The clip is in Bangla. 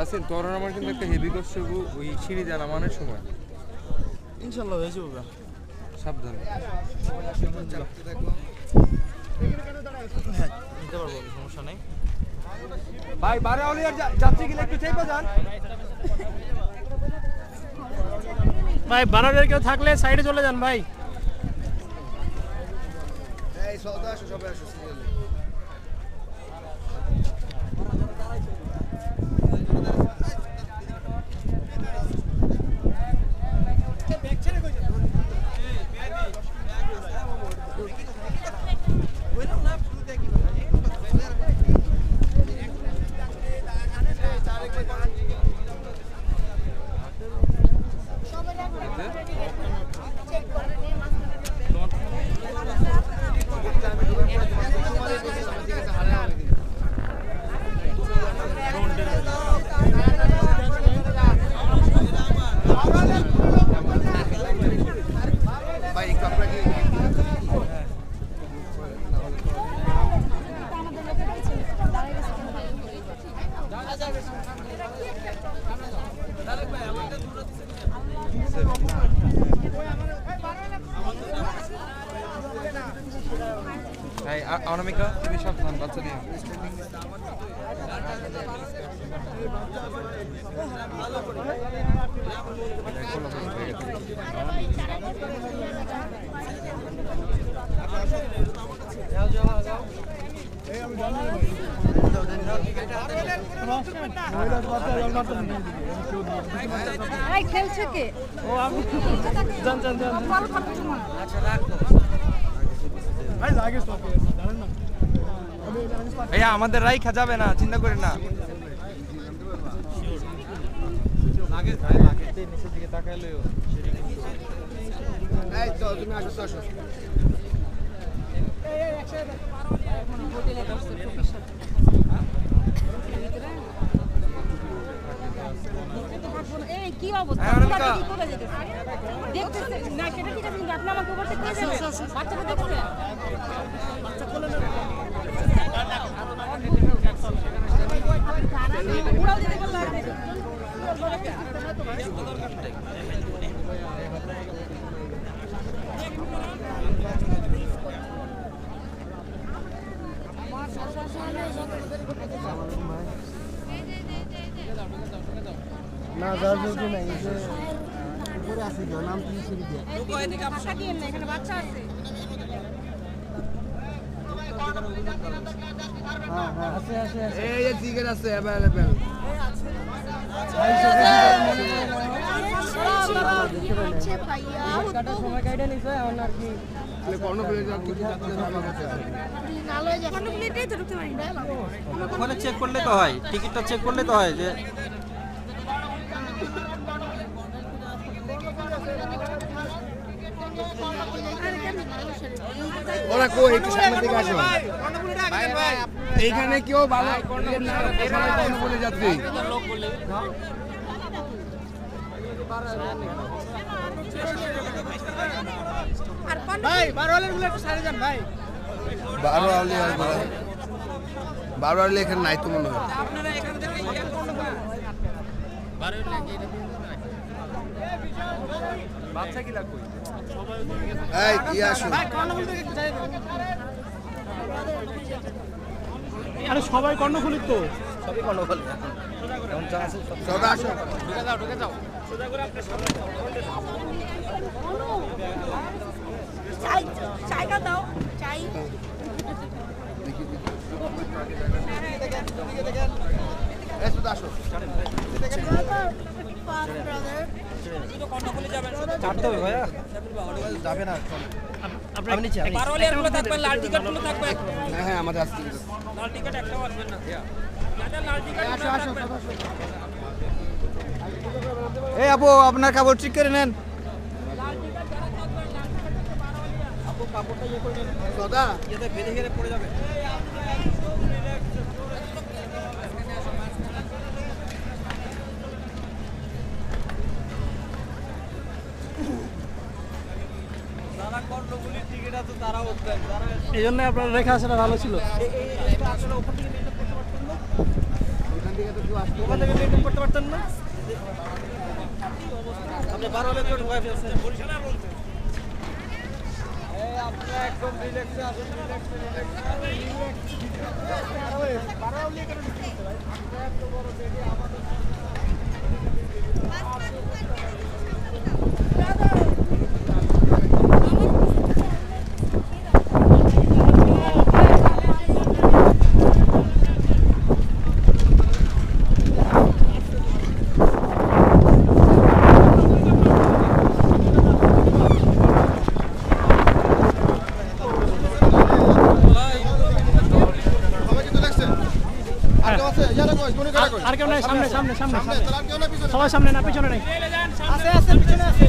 রাসেল তোর আমার কিন্তু একটা হেভি কষ্ট হইবো ওই সিঁড়ি দিয়ে নামানোর সময়। ইনশাল্লাহ হয়ে যাবে সাবধান। হ্যাঁ নিতে পারব সমস্যা নেই। ভাই বারে অলিয়ার যাত্রী গেলে একটু চেপে যান। ভাই বানারের কেউ থাকলে সাইডে চলে যান ভাই। এই সদা আসো সবাই আসো সিরিয়ালে ভাই একটু আপনাকে ভাই আ- অনামিকা তুমি সাবধান বাচ্চা নিয়ে খেলছে কে? ও আপনি যান যান ভাইয়া আমাদের রাইখা যাবে না চিন্তা করে না। নিচের দিকে কি অবস্থা হ্যাঁ, অনামিকা। কি করে যেতেছে? দেখতেছে না সেটা ঠিক আছে কিন্তু আপনি আমাকে বাচ্চাটা দেখছে উড়াও যেতে পারল আর দেখি। না যার যদি নাই এই যে উপরে আছে গো নাম কি সিঁড়ি দিয়ে ফাঁকা দিয়েন না, এখানে বাচ্চা আছে হ্যাঁ হ্যাঁ এই যে টিকিট অ্যাভেলেবেল সময় কাইটা নিছে এখন আর কি চেক করলে তো হয় টিকিটটা চেক করলে তো হয় যে ওরা কই? একটু সামনের দিকে আসো। এইখানে কেউ যাত্রী গুলো একটু যান ভাই। বারো আউলি আর বারো আউলি এখানে নাই তো মনে হয়। কি এই কর্ণফুলি আরে সবাই কর্ণফুলির তো। সবই কর্ণফুলি। এখন যা আছে? সব সদা আসো চাই চাইটা দাও চাই। এই সদা আসো। কাটতে হবে ভাইয়া যাবে না আমি নিচ্ছি আমি হ্যাঁ হ্যাঁ আমাদের এই আপু আপনার কাপড় ঠিক করে নেন। সদা বেঁধে গেলে পড়ে যাবে। এই জন্য আপনার রেখা আসাটা ভালো ছিল। ওখান থেকে ওখান থেকে মেনটেন করতে পারতেন না আপনি বারো হলে তো ঢুকাই ফেলছেন সবাই কিন্তু দেখছেন আর কেউ আছে ইয়ারে কই কোনে কাটা কই আর কেউ নাই সামনে সামনে সামনে সবাই সামনে না পিছনে নাই। আছে আছে পিছনে আছে।